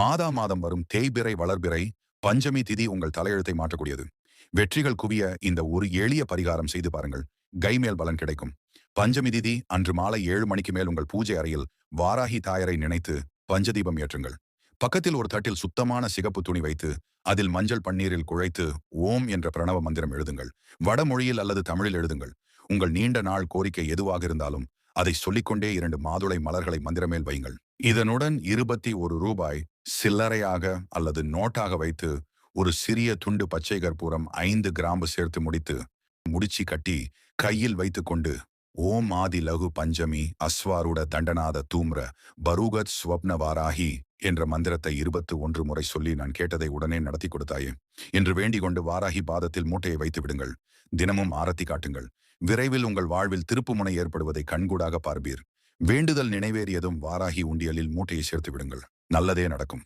மாதா மாதம் வரும் தேய்பிறை வளர்பிறை பஞ்சமி திதி உங்கள் தலையெழுத்தை மாற்றக்கூடியது. வெற்றிகள் குவிய இந்த ஒரு எளிய பரிகாரம் செய்து பாருங்கள். கைமேல் பலன் கிடைக்கும். பஞ்சமி திதி அன்று மாலை ஏழு மணிக்கு மேல் உங்கள் பூஜை அறையில் வாராகி தாயரை நினைத்து பஞ்சதீபம் ஏற்றுங்கள். பக்கத்தில் ஒரு தட்டில் சுத்தமான சிகப்பு துணி வைத்து அதில் மஞ்சள் பன்னீரில் குழைத்து ஓம் என்ற பிரணவ மந்திரம் எழுதுங்கள். வடமொழியில் அல்லது தமிழில் எழுதுங்கள். உங்கள் நீண்ட நாள் கோரிக்கை எதுவாக இருந்தாலும் அதை சொல்லிக்கொண்டே இரண்டு மாதுளை மலர்களை மந்திரமேல் வையுங்கள். இதனுடன் இருபத்தி ஒரு ரூபாய் சில்லறையாக அல்லது நோட்டாக வைத்து ஒரு சிறிய துண்டு பச்சை கற்பூரம் ஐந்து கிராம்பு சேர்த்து முடித்து முடிச்சு கட்டி கையில் வைத்துக்கொண்டு ஓம் ஆதி லகு பஞ்சமி அஸ்வாருட தண்டநாத தூம்ர பரூகத் ஸ்வப்ன வாராகி என்ற மந்திரத்தை இருபத்து ஒன்று முறை சொல்லி நான் கேட்டதை உடனே நடத்தி கொடுத்தாயே. என்று வேண்டிக் கொண்டு வாராகி பாதத்தில் மூட்டையை வைத்து விடுங்கள். தினமும் ஆரத்தி காட்டுங்கள். விரைவில் உங்கள் வாழ்வில் திருப்புமுனை ஏற்படுவதை கண்கூடாக பார்ப்பீர். வேண்டுதல் நினைவேறியதும் வாராகி உண்டியலில் மூட்டையை சேர்த்து விடுங்கள். நல்லதே நடக்கும்.